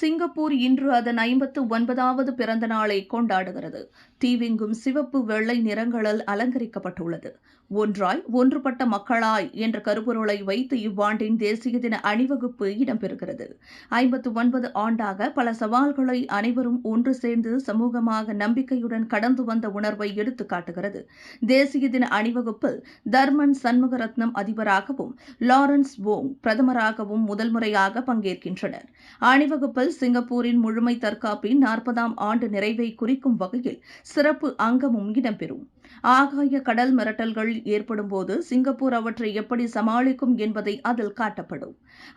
Singapore இன்று அதன் ஐம்பத்து ஒன்பதாவது பிறந்த நாளை கொண்டாடுகிறது. தீவிங்கும் சிவப்பு வெள்ளை நிறங்களால் அலங்கரிக்கப்பட்டுள்ளது. ஒன்றாய் ஒன்றுபட்ட மக்களாய் என்ற கருப்பொருளை வைத்து இவ்வாண்டின் தேசிய தின அணிவகுப்பு இடம்பெறுகிறது. ஐம்பத்து ஒன்பது ஆண்டாக பல சவால்களை அனைவரும் ஒன்று சேர்ந்து சமூகமாக நம்பிக்கையுடன் கடந்து வந்த உணர்வை எடுத்து காட்டுகிறது தேசிய தின அணிவகுப்பில் தர்மன் சண்முகரத்னம் அதிபராகவும் லாரன்ஸ் வோங் பிரதமராகவும் முதல் முறையாக பங்கேற்கின்றனர். அணிவகுப்பில் சிங்கப்பூரின் முழுமை தற்காப்பின் நாற்பதாம் ஆண்டு நிறைவை குறிக்கும் வகையில் சிறப்பு அங்கமும் இடம்பெறும். ஆகாய கடல் மிரட்டல்கள் ஏற்படும் போது சிங்கப்பூர் அவற்றை எப்படி சமாளிக்கும் என்பதை அதில் காட்டப்படும்.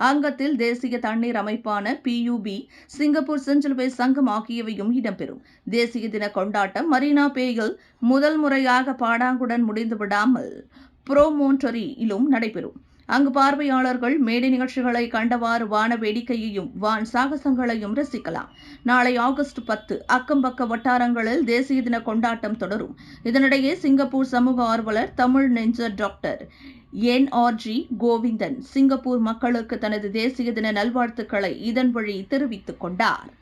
அங்கத்தில் தேசிய தண்ணீர் அமைப்பான பியூபி சிங்கப்பூர் செஞ்சிலுவை சங்கம் ஆகியவையும் இடம்பெறும். தேசிய தின கொண்டாட்டம் மரீனா பேயில் முதல் முறையாக பாடாங்குடன் முடிந்துவிடாமல் புரோமோன்டரியிலும் நடைபெறும். அங்கு பார்வையாளர்கள் மேடை நிகழ்ச்சிகளை கண்டவாறு வான வேடிக்கையையும் வான் சாகசங்களையும் ரசிக்கலாம். நாளை ஆகஸ்ட் பத்து அக்கம்பக்க வட்டாரங்களில் தேசிய தின கொண்டாட்டம் தொடரும். இதனிடையே சிங்கப்பூர் சமூக ஆர்வலர் Tamil நெஞ்சர் doctor N R G Govindan Singapore மக்களுக்கு தனது தேசிய தின நல்வாழ்த்துக்களை இதன் வழி தெரிவித்துக் கொண்டார்.